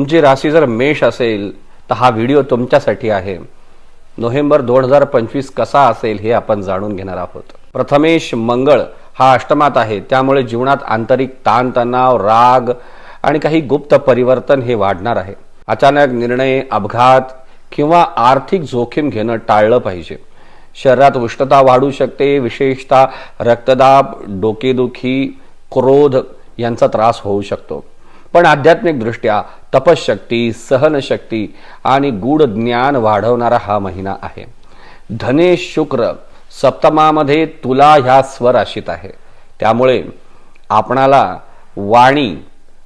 तुमची राशी जर मेष असेल तर हा व्हिडिओ तुमच्यासाठी आहे. नोव्हेंबर दोन हजार पंचवीस कसा असेल हे आपण जाणून घेणार आहोत. प्रथमेश मंगळ हा अष्टमात आहे. त्यामुळे जीवनात आंतरिक ताणतणाव राग आणि काही गुप्त परिवर्तन हे वाढणार आहे. अचानक निर्णय अपघात किंवा आर्थिक जोखीम घेणं टाळलं पाहिजे. शरीरात उष्णता वाढू शकते विशेषतः रक्तदाब डोकेदुखी क्रोध यांचा त्रास होऊ शकतो. पण आध्यात्मिकदृष्ट्या तपशक्ती सहनशक्ती आणि गूढ ज्ञान वाढवणारा हा महिना आहे. धनेश शुक्र सप्तमामध्ये तुला ह्या स्वराशीत आहे. त्यामुळे आपणाला वाणी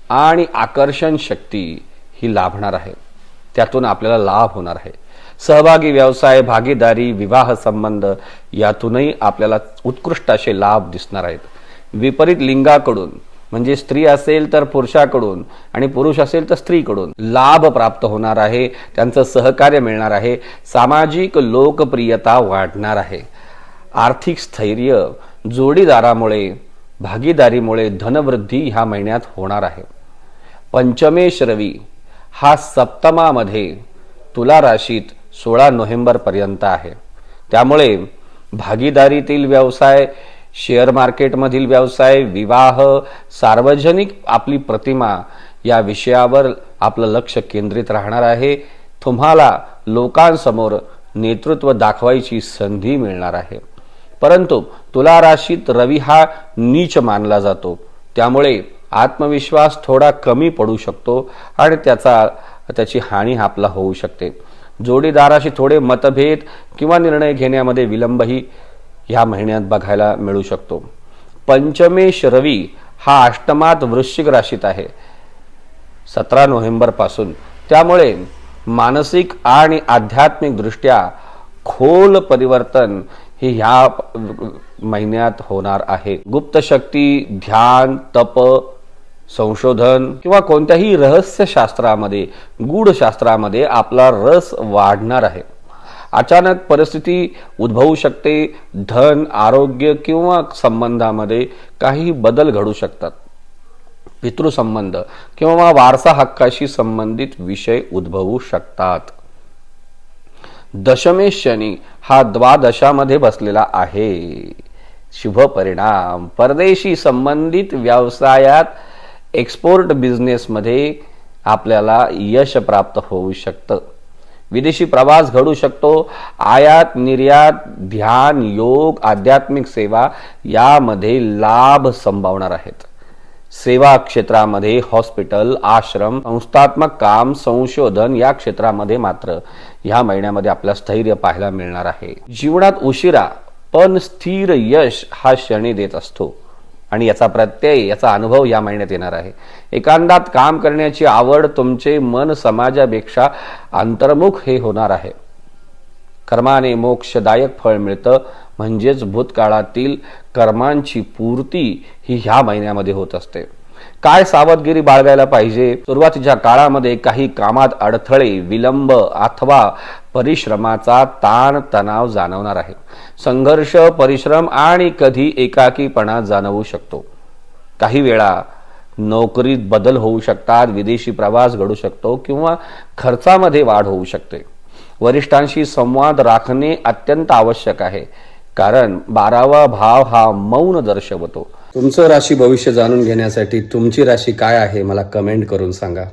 आणि आकर्षण शक्ती ही लाभणार आहे. त्यातून आपल्याला लाभ होणार आहे. सहभागी व्यवसाय भागीदारी विवाह संबंध यातूनही आपल्याला उत्कृष्ट असे लाभ दिसणार आहेत. विपरीत लिंगाकडून म्हणजे स्त्री असेल तर पुरुषाकडून आणि पुरुष असेल तर स्त्रीकडून लाभ प्राप्त होणार आहे त्यांचं सहकार्य मिळणार आहे सामाजिक लोकप्रियता वाढणार आहे. आर्थिक स्थैर्य जोडीदारामुळे भागीदारीमुळे धनवृद्धी ह्या महिन्यात होणार आहे. पंचमेश रवी हा सप्तमामध्ये तुला राशीत सोळा नोव्हेंबरपर्यंत आहे. त्यामुळे भागीदारीतील व्यवसाय शेअर मार्केटमधील व्यवसाय विवाह सार्वजनिक आपली प्रतिमा या विषयावर आपलं लक्ष केंद्रित राहणार आहे. तुम्हाला लोकांसमोर नेतृत्व दाखवायची संधी मिळणार आहे. परंतु तुला राशीत रवी हा नीच मानला जातो. त्यामुळे आत्मविश्वास थोडा कमी पडू शकतो आणि त्याचा त्याची हानी आपला होऊ शकते. जोडीदाराशी थोडे मतभेद किंवा निर्णय घेण्यामध्ये विलंबही ह्या महिन्यात बघायला मिळू शकतो. पंचमेश रवी हा अष्टमात वृश्चिक राशीत आहे. सतरा नोव्हेंबरपासून. त्यामुळे मानसिक आणि आध्यात्मिकदृष्ट्या खोल परिवर्तन हे ह्या महिन्यात होणार आहे. गुप्त शक्ती ध्यान तप संशोधन किंवा कोणत्याही रहस्य शास्त्रामध्ये गूढ शास्त्रामध्ये आपला रस वाढणार आहे. अचानक परिस्थिती उद्भवू शकते धन आरोग्य किंवा संबंधामध्ये काही बदल घडू शकतात. पितृसंबंध किंवा वारसा हक्काशी संबंधित विषय उद्भवू शकतात. दशमेश शनी हा द्वादशामध्ये बसलेला आहे. शुभ परिणाम. परदेशी संबंधित व्यवसायात एक्सपोर्ट बिझनेसमध्ये आपल्याला यश प्राप्त होऊ शकतं. विदेशी प्रवास घडू शकतो. आयात निर्यात ध्यान योग आध्यात्मिक सेवा यामध्ये लाभ संभावणार आहेत. सेवा क्षेत्रामध्ये हॉस्पिटल आश्रम संस्थात्मक काम संशोधन या क्षेत्रामध्ये मात्र ह्या महिन्यामध्ये आपल्याला स्थैर्य पाहायला मिळणार आहे. जीवनात उशिरा पण स्थिर यश हा शनी देत असतो. आणि याचा प्रत्यय याचा अनुभव या महिन्यात येणार आहे. एकांतात काम करण्याची आवड तुमचे मन समाजापेक्षा अंतर्मुख हे होणार आहे. कर्माने मोक्षदायक फळ मिळतं म्हणजेच भूतकाळातील कर्मांची पूर्ती ही ह्या महिन्यामध्ये होत असते. काय सावधगिरी बाळगायला पाहिजे? सुरुवातीच्या काळामध्ये काही कामात अडथळे विलंब अथवा परिश्रमाचा ताण तणाव जाणवणार आहे. संघर्ष परिश्रम आणि कधी एकाकीपणा जाणवू शकतो. काही वेळा नोकरीत बदल होऊ शकतात विदेशी प्रवास घडू शकतो किंवा खर्चामध्ये वाढ होऊ शकते. वरिष्ठांशी संवाद राखणे अत्यंत आवश्यक आहे कारण बारावा भाव हा मौन दर्शवतो. तुमचं राशी भविष्य जाणून घेण्यासाठी तुमची राशी काय आहे मला कमेंट करून सांगा.